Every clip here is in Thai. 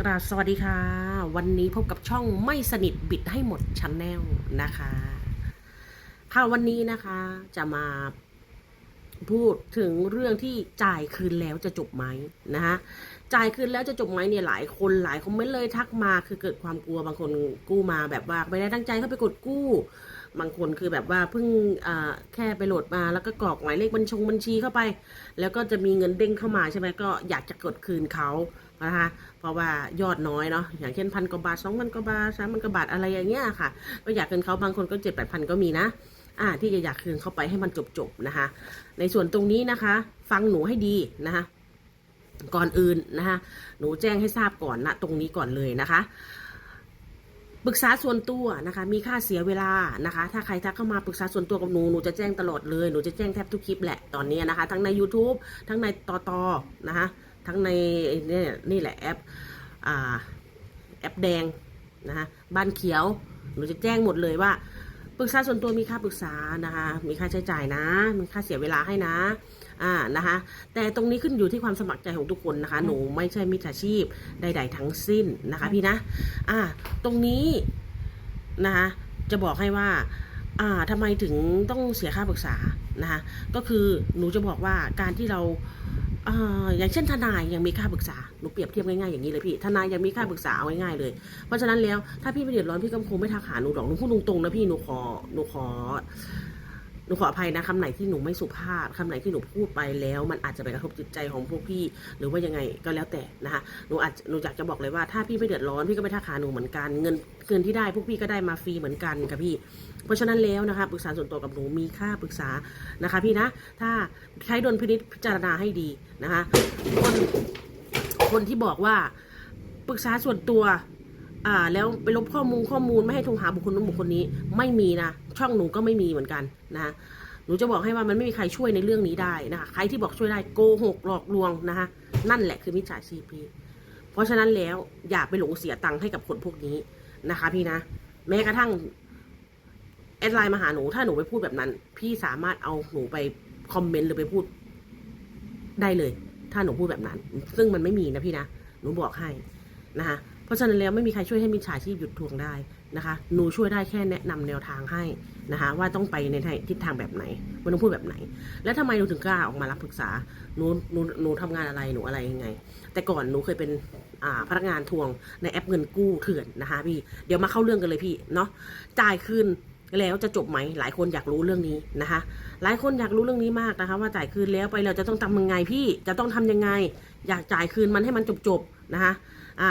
กราบสวัสดีค่ะ วันนี้พบกับช่องไม่สนิทบิดให้หมดชันแนลนะคะค่ะวันนี้นะคะจะมาพูดถึงเรื่องที่จ่ายคืนแล้วจะจบไหมนะคะจ่ายคืนแล้วจะจบไหมเนี่ยหลายคนหลายคอมเมนต์เลยทักมาคือเกิดความกลัวบางคนกู้มาแบบว่าไม่ได้ตั้งใจเข้าไปกดกู้ บางคนคือแบบว่าเพิ่งแค่ไปโหลดมาแล้วก็กรอกหมายเลขบัญชงบัญชีเข้าไป แล้วก็จะมีเงินเด้งเข้ามาใช่ไหมก็อยากจะกดคืนเขา นะคะเพราะว่ายอดน้อยเนาะอย่างเช่นพันกว่าบาทสองพันกว่าบาทสามพันกว่าบาทอะไรอย่างเงี้ยค่ะ ก็อยากคืนเขาบางคนก็เจ็ดแปดพันก็มีนะอ่าที่จะอยากคืนเข้าไปให้มันจบๆนะคะ ในส่วนตรงนี้นะคะ ฟังหนูให้ดีนะคะ ก่อนอื่นนะคะหนูแจ้งให้ทราบก่อนนะตรงนี้ก่อนเลยนะคะปรึกษาส่วนตัวนะคะ มีค่าเสียเวลานะคะ ถ้าใครทักเข้ามาปรึกษาส่วนตัวกับหนู หนูจะแจ้งตลอดเลย หนูจะแจ้งแทบทุกคลิปแหละ ตอนนี้นะคะ ทั้งใน YouTube ทั้งในตอตอนะคะ ทั้งในเนี่ยนี่แหละแอปอ่าแอปแดงนะคะบ้านเขียวหนูจะแจ้งหมดเลยว่าปรึกษาส่วนตัวมีค่าปรึกษานะคะ มีค่าใช้จ่ายนะ มีค่าเสียเวลาให้นะ อ่า นะคะ แต่ตรงนี้ขึ้นอยู่ที่ความสมัครใจของทุกคนนะคะ หนูไม่ใช่มิจฉาชีพใด ๆ ทั้งสิ้นนะคะ พี่นะ อ่า ตรงนี้นะคะ จะบอกให้ว่า อ่าทำไมถึงต้องเสียค่าปรึกษานะคะ ก็คือหนูจะบอกว่าการที่เรา อย่างเช่นทนายยังมีค่าปรึกษาหนูเปรียบเทียบง่ายๆอย่างนี้เลยพี่ทนายยังมีค่าปรึกษาเอาง่ายๆเลย เพราะฉะนั้นแล้วถ้าพี่ไม่เดือดร้อนพี่ก็คงไม่ทักหาหนูหรอกหนูพูดตรงๆนะพี่หนูขอหนูขอหนูขออภัยนะคำไหนที่หนูไม่สุภาพคำไหนที่หนูพูดไปแล้ว มันอาจจะไปกระทบจิตใจของพวกพี่ หรือว่ายังไงก็แล้วแต่นะคะหนูอาจหนูอยากจะบอกเลยว่าถ้าพี่ไม่เดือดร้อนพี่ก็ไม่ทักหาหนูเหมือนกัน เงินเงินที่ได้พวกพี่ก็ได้มาฟรีเหมือนกันค่ะพี่ เพราะฉะนั้นแล้วนะคะปรึกษาส่วนตัวกับหนูมีค่าปรึกษานะคะพี่นะถ้าใช้ดลพินิจพิจารณาให้ดีนะคะคนคนที่บอกว่าปรึกษาส่วนตัวอ่าแล้วไปลบข้อมูลข้อมูลไม่ให้โทรหาบุคคลนั้นบุคคลนี้ไม่มีนะช่องหนูก็ไม่มีเหมือนกันนะคะหนูจะบอกให้ว่ามันไม่มีใครช่วยในเรื่องนี้ได้นะคะใครที่บอกช่วยได้โกหกหลอกลวงนะคะนั่นแหละคือมิจฉาชีพพี่เพราะฉะนั้นแล้วอย่าไปหลงเสียตังค์ให้กับคนพวกนี้นะคะ พี่นะ แม้กระทั่ง แอดไลน์มาหาหนูถ้าหนูไปพูดแบบนั้น พี่สามารถเอาหนูไปคอมเมนต์หรือไปพูดได้เลย ถ้าหนูพูดแบบนั้น ซึ่งมันไม่มีนะพี่นะหนูบอกให้นะคะเพราะฉะนั้นแล้วไม่มีใครช่วยให้มิจฉาชีพหยุดทวงได้นะคะ หนูช่วยได้แค่แนะนำแนวทางให้นะคะ ว่าต้องไปในทิศทางแบบไหนว่าต้องพูดแบบไหน แล้วทำไมหนูถึงกล้าออกมารับปรึกษาหนูหนูหนูทำงานอะไรหนูอะไรยังไง แต่ก่อนหนูเคยเป็นพนักงานทวงในแอปเงินกู้เถื่อนนะคะพี่เดี๋ยวมาเข้าเรื่องกันเลยพี่เนาะจ่ายคืน แล้วจะจบไหมหลายคนอยากรู้เรื่องนี้นะคะ หลายคนอยากรู้เรื่องนี้มากนะคะ ว่าจ่ายคืนแล้วไปเราจะต้องทำยังไงพี่จะต้องทำยังไง อยากจ่ายคืนมันให้มันจบๆนะคะ อ่า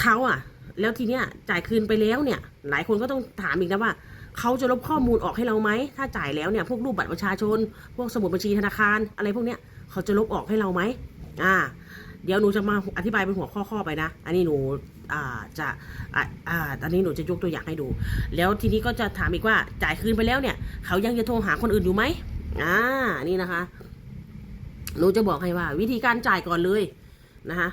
เขาอะ แล้วทีเนี้ยจ่ายคืนไปแล้วเนี่ย หลายคนก็ต้องถามอีกนะว่าเขาจะลบข้อมูลออกให้เราไหมถ้าจ่ายแล้วเนี่ยพวกรูปบัตรประชาชน พวกสมุดบัญชีธนาคาร อะไรพวกเนี้ยเขาจะลบออกให้เราไหมอ่า เดี๋ยวหนูจะมาอธิบายเป็นหัวข้อๆไปนะ อันนี้หนูจะอ่าอ่าอันนี้หนูจะยกตัวอย่างให้ดู แล้วทีนี้ก็จะถามอีกว่าจ่ายคืนไปแล้วเนี่ย เขายังจะโทรหาคนอื่นอยู่ไหมอ่านี่นะคะหนูจะบอกให้ว่า วิธีการจ่ายก่อนเลยนะคะ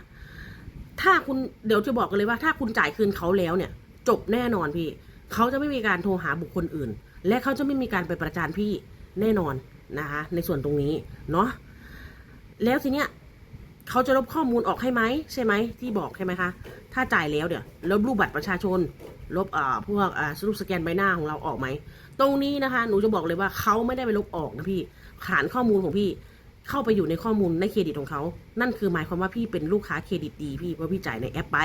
ถ้าคุณเดี๋ยวจะบอกกันเลยว่า ถ้าคุณจ่ายคืนเขาแล้วเนี่ย จบแน่นอนพี่ เขาจะไม่มีการโทรหาบุคคลอื่น และเขาจะไม่มีการไปประจานพี่แน่นอนนะคะในส่วนตรงนี้เนาะแล้วทีเนี้ย เขาจะลบข้อมูลออกให้ไหมใช่ไหมที่บอกใช่ไหมคะ ถ้าจ่ายแล้วเดี๋ยวลบรูปบัตรประชาชน ลบอ่าพวกอ่ารูปสแกนใบหน้าของเราออกไหม ตรงนี้นะคะ หนูจะบอกเลยว่าเขาไม่ได้ไปลบออกนะพี่ฐานข้อมูลของพี่เข้าไปอยู่ในข้อมูลในเครดิตของเขา นั่นคือหมายความว่าพี่เป็นลูกค้าเครดิตดีพี่เพราะพี่จ่ายในแอปไป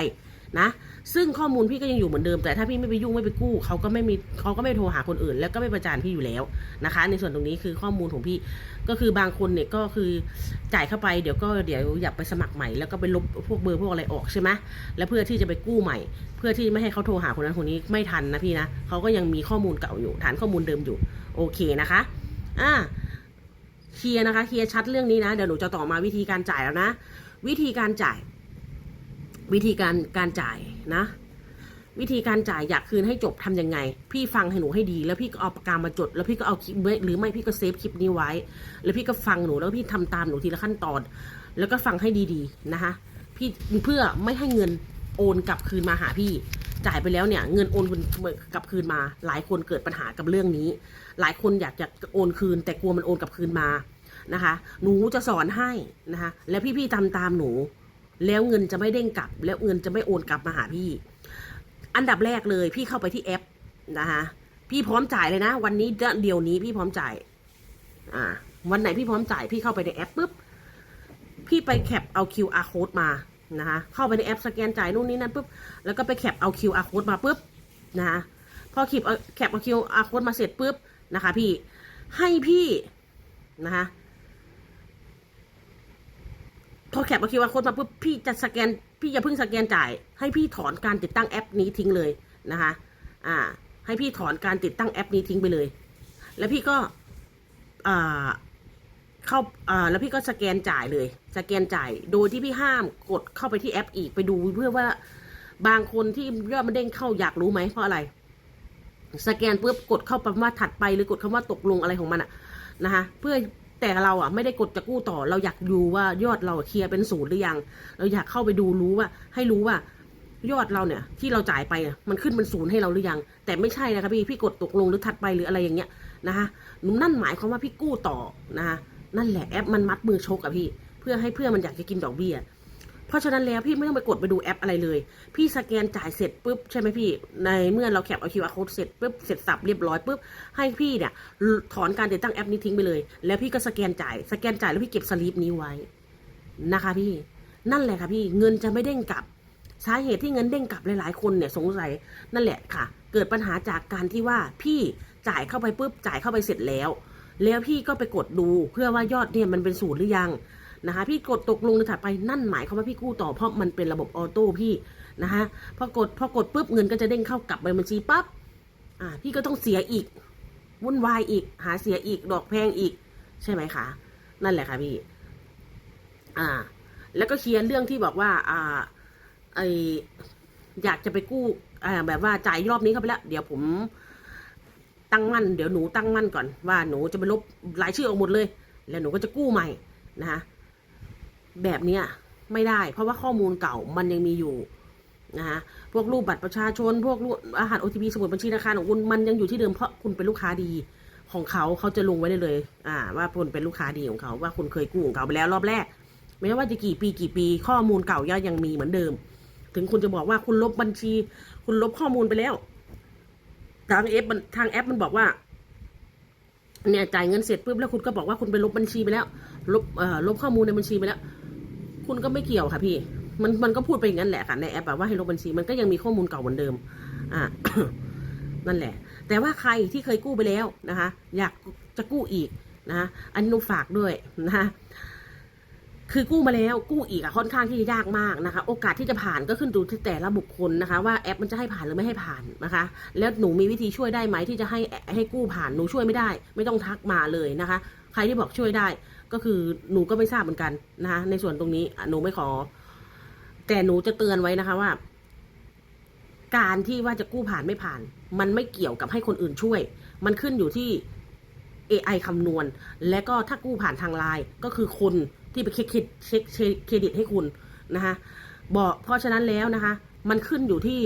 นะ ซึ่งข้อมูลพี่ก็ยังอยู่เหมือนเดิม แต่ถ้าพี่ไม่ไปยุ่งไม่ไปกู้เขาก็ไม่มีเขาก็ไม่โทรหาคนอื่น แล้วก็ไม่ประจานพี่อยู่แล้วนะคะ ในส่วนตรงนี้คือข้อมูลของพี่ก็คือบางคนเนี่ยก็คือจ่ายเข้าไปเดี๋ยวก็เดี๋ยวอยากไปสมัครใหม่แล้วก็ไปลบพวกเบอร์พวกอะไรออกใช่ไหมแล้วเพื่อที่จะไปกู้ใหม่ เพื่อที่ไม่ให้เขาโทรหาคนนั้นคนนี้ไม่ทันนะพี่นะเขาก็ยังมีข้อมูลเก่าอยู่ ฐานข้อมูลเดิมอยู่โอเคนะคะอ่าเคลียร์นะคะเคลียร์ชัดเรื่องนี้นะ เดี๋ยวหนูจะต่อมาวิธีการจ่ายแล้วนะ วิธีการจ่าย วิธีการการจ่ายนะ วิธีการจ่ายอยากคืนให้จบทำยังไง พี่ฟังให้หนูให้ดี แล้วพี่ก็เอาปากกามาจด แล้วพี่ก็เอาคลิปหรือไม่พี่ก็เซฟคลิปนี้ไว้ แล้วพี่ก็ฟังหนูแล้วพี่ทำตามหนูทีละขั้นตอน แล้วก็ฟังให้ดีๆนะคะพี่เพื่อไม่ให้เงินโอนกลับคืนมาหาพี่จ่ายไปแล้วเนี่ยเงินโอนกลับคืนมา หลายคนเกิดปัญหากับเรื่องนี้ หลายคนอยากจะโอนคืน แต่กลัวมันโอนกลับคืนมานะคะ หนูจะสอนให้นะคะ แล้วพี่ๆทำตามหนู แล้วเงินจะไม่เด้งกลับ แล้วเงินจะไม่โอนกลับมาหาพี่ อันดับแรกเลย พี่เข้าไปที่แอปนะคะพี่พร้อมจ่ายเลยนะ วันนี้เดี๋ยวนี้พี่พร้อมจ่าย อ่า วันไหนพี่พร้อมจ่าย พี่เข้าไปในแอปปุ๊บพี่ไปแคปเอา QR code มานะคะเข้าไปในแอปสแกนจ่ายนู่นนี่นั่นปุ๊บแล้วก็ไปแคปเอา QR code มาปุ๊บนะคะพอคลิปเอาแคปเอา QR code มาเสร็จปุ๊บนะคะ พี่ให้พี่นะคะ พอแคปเอา QR code มาปุ๊บพี่จะสแกน พี่อย่าเพิ่งสแกนจ่าย ให้พี่ถอนการติดตั้งแอปนี้ทิ้งเลยนะคะ อ่า ให้พี่ถอนการติดตั้งแอปนี้ทิ้งไปเลย แล้วพี่ก็อ่าเข้าอ่าแล้วพี่ก็สแกนจ่ายเลย สแกนจ่าย โดยที่พี่ห้ามกดเข้าไปที่แอปอีกไปดูเพื่อว่าบางคนที่ยอดมันเด้งเข้าอยากรู้ไหมเพราะอะไร สแกนปุ๊บกดเข้าไปว่าถัดไปหรือกดคำว่าตกลงอะไรของมันอะนะคะเพื่อ แต่เราอะไม่ได้กดจะกู้ต่อ เราอยากดูว่ายอดเราเคลียร์เป็นศูนย์หรือยัง เราอยากเข้าไปดูรู้ว่า ให้รู้ว่ายอดเราเนี่ยที่เราจ่ายไปมันขึ้นเป็นศูนย์ให้เราหรือยัง แต่ไม่ใช่นะคะพี่พี่กดตกลงหรือถัดไปหรืออะไรอย่างเงี้ยนะคะนั่นหมายความว่าพี่กู้ต่อนะคะนั่นแหละแอปมันมัดมือชกอะพี่ เพื่อให้เพื่อนมันอยากจะกินดอกเบี้ย เพราะฉะนั้นแล้วพี่ไม่ต้องไปกดไปดูแอปอะไรเลย พี่สแกนจ่ายเสร็จปุ๊บใช่ไหมพี่ ในเมื่อเราแคปเอา QR code เสร็จปุ๊บเสร็จสับเรียบร้อยปุ๊บให้พี่เนี่ยถอนการติดตั้งแอปนี้ทิ้งไปเลย แล้วพี่ก็สแกนจ่ายสแกนจ่ายแล้วพี่เก็บสลิปนี้ไว้นะคะพี่นั่นแหละค่ะพี่เงินจะไม่เด้งกลับสาเหตุที่เงินเด้งกลับหลายๆคนเนี่ยสงสัยนั่นแหละค่ะ เกิดปัญหาจากการที่ว่าพี่จ่ายเข้าไปปุ๊บจ่ายเข้าไปเสร็จแล้ว แล้วพี่ก็ไปกดดูเพื่อว่ายอดเนี่ยมันเป็นศูนย์หรือยัง นะคะ พี่กดตกลงในถัดไปนั่นหมายความว่าพี่กู้ต่อเพราะมันเป็นระบบออโต้พี่นะคะพอกดพอกดปุ๊บเงินก็จะเด้งเข้ากลับไปบัญชีปั๊บอ่าพี่ก็ต้องเสียอีกวุ่นวายอีก หาเสียอีกดอกแพงอีก ใช่ไหมคะ นั่นแหละค่ะพี่ อ่า แล้วก็เคลียร์เรื่องที่บอกว่า อ่าไออยากจะไปกู้อ่าแบบว่าจ่ายรอบนี้เข้าไปแล้วเดี๋ยวผมตั้งมั่นเดี๋ยวหนูตั้งมั่นก่อนว่าหนูจะไปลบรายชื่อออกหมดเลย แล้วหนูก็จะกู้ใหม่นะคะ แบบเนี้ยไม่ได้ เพราะว่าข้อมูลเก่ามันยังมีอยู่นะคะพวกรูปบัตรประชาชน พวกรูปอาหาร OTP สมุดบัญชีธนาคารของคุณมันยังอยู่ที่เดิมเพราะคุณเป็นลูกค้าดีของเขาเขาจะลงไว้ได้เลยอ่า ว่าคุณเป็นลูกค้าดีของเขาว่าคุณเคยกู้ของเขาไปแล้วรอบแรก ไม่ว่าจะกี่ปีกี่ปีข้อมูลเก่ายังมีเหมือนเดิม ถึงคุณจะบอกว่าคุณลบบัญชี คุณลบข้อมูลไปแล้ว ทางแอปทางแอปมันบอกว่า เนี่ยจ่ายเงินเสร็จปุ๊บแล้วคุณก็บอกว่าคุณไปลบบัญชีไปแล้ว ลบเอ่อลบข้อมูลในบัญชีไปแล้ว คุณก็ไม่เกี่ยวค่ะพี่ มันมันก็พูดไปอย่างนั้นแหละค่ะในแอปแบบว่าให้ลบบัญชีมันก็ยังมีข้อมูลเก่าเหมือนเดิม อ่านั่นแหละ แต่ว่าใครที่เคยกู้ไปแล้วนะคะ อยากจะกู้อีกนะคะอันนี้ฝากด้วยนะคะคือกู้มาแล้วกู้อีกอะค่อนข้างที่จะยากมากนะคะ โอกาสที่จะผ่านก็ขึ้นดูที่แต่ละบุคคลนะคะ ว่าแอปมันจะให้ผ่านหรือไม่ให้ผ่านนะคะ แล้วหนูมีวิธีช่วยได้ไหมที่จะให้ให้กู้ผ่านหนูช่วยไม่ได้ ไม่ต้องทักมาเลยนะคะ ใครที่บอกช่วยได้ ก็คือหนูก็ไม่ทราบเหมือนกันนะคะในส่วนตรงนี้หนูไม่ขอ แต่หนูจะเตือนไว้นะคะว่า การที่ว่าจะกู้ผ่านไม่ผ่าน มันไม่เกี่ยวกับให้คนอื่นช่วย มันขึ้นอยู่ที่ AI คำนวณ และก็ถ้ากู้ผ่านทางไลน์ก็คือคนที่ไปเช็คเครดิตให้คุณนะคะบอกเพราะฉะนั้นแล้วนะคะ มันขึ้นอยู่ที่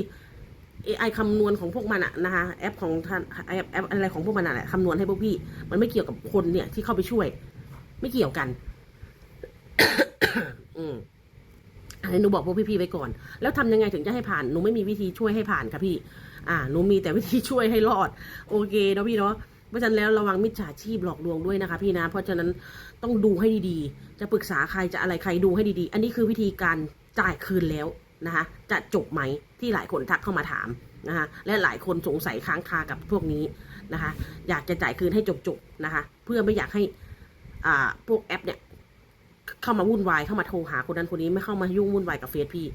AI คำนวณของพวกมันอะนะคะแอปของท่านแอปแอปอะไรของพวกมันอะแหละคำนวณให้พวกพี่ มันไม่เกี่ยวกับคนเนี่ยที่เข้าไปช่วย ไม่เกี่ยวกัน อืมอันนี้หนูบอกพวกพี่ๆไว้ก่อน แล้วทำยังไงถึงจะให้ผ่านหนูไม่มีวิธีช่วยให้ผ่านค่ะพี่ อ่าหนูมีแต่วิธีช่วยให้รอด โอเคเนาะพี่เนาะเพราะฉะนั้นแล้วระวังมิจฉาชีพหลอกลวงด้วยนะคะ พี่นะ เพราะฉะนั้นต้องดูให้ดีๆ จะปรึกษาใครจะอะไรใครดูให้ดีๆ อันนี้คือวิธีการจ่ายคืนแล้ว นะคะ จะจบไหมที่หลายคนทักเข้ามาถามนะคะและหลายคนสงสัยค้างคากับพวกนี้นะคะ อยากจะจ่ายคืนให้จบๆนะคะ เพื่อไม่อยากให้อ่าพวกแอปเนี่ยเข้ามาวุ่นวายเข้ามาโทรหาคนนั้นคนนี้ไม่เข้ามายุ่งวุ่นวายกับเฟซพี่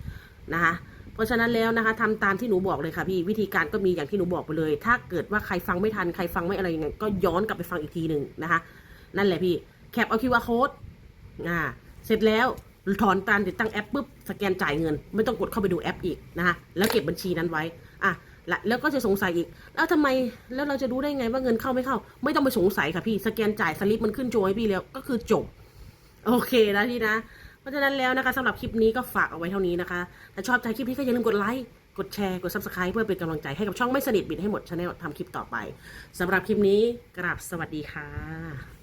นะคะเพราะฉะนั้นแล้วนะคะทำตามที่หนูบอกเลยค่ะพี่วิธีการก็มีอย่างที่หนูบอกไปเลย ถ้าเกิดว่าใครฟังไม่ทันใครฟังไม่อะไรยังไงก็ย้อนกลับไปฟังอีกทีหนึ่งนะคะ นั่นแหละพี่แคปเอาคิวอาร์โค้ดอ่าเสร็จแล้ว ถอนการติดตั้งแอปปุ๊บสแกนจ่ายเงิน ไม่ต้องกดเข้าไปดูแอปอีกนะคะแล้วเก็บบัญชีนั้นไว้อะและแล้วก็จะสงสัยอีก แล้วทำไมแล้วเราจะรู้ได้ไงว่าเงินเข้าไม่เข้า ไม่ต้องไปสงสัยค่ะพี่สแกนจ่ายสลิปมันขึ้นโชว์ให้พี่แล้วก็คือจบ โอเคนะพี่นะ เพราะฉะนั้นแล้วนะคะสำหรับคลิปนี้ก็ฝากเอาไว้เท่านี้นะคะ ถ้าชอบใจคลิปนี้ก็อย่าลืมกดไลค์กดแชร์กด subscribe เพื่อเป็นกำลังใจให้กับช่องไม่สนิทบิดให้หมดชาแนลทำคลิปต่อไปสำหรับคลิปนี้กราบสวัสดีค่ะ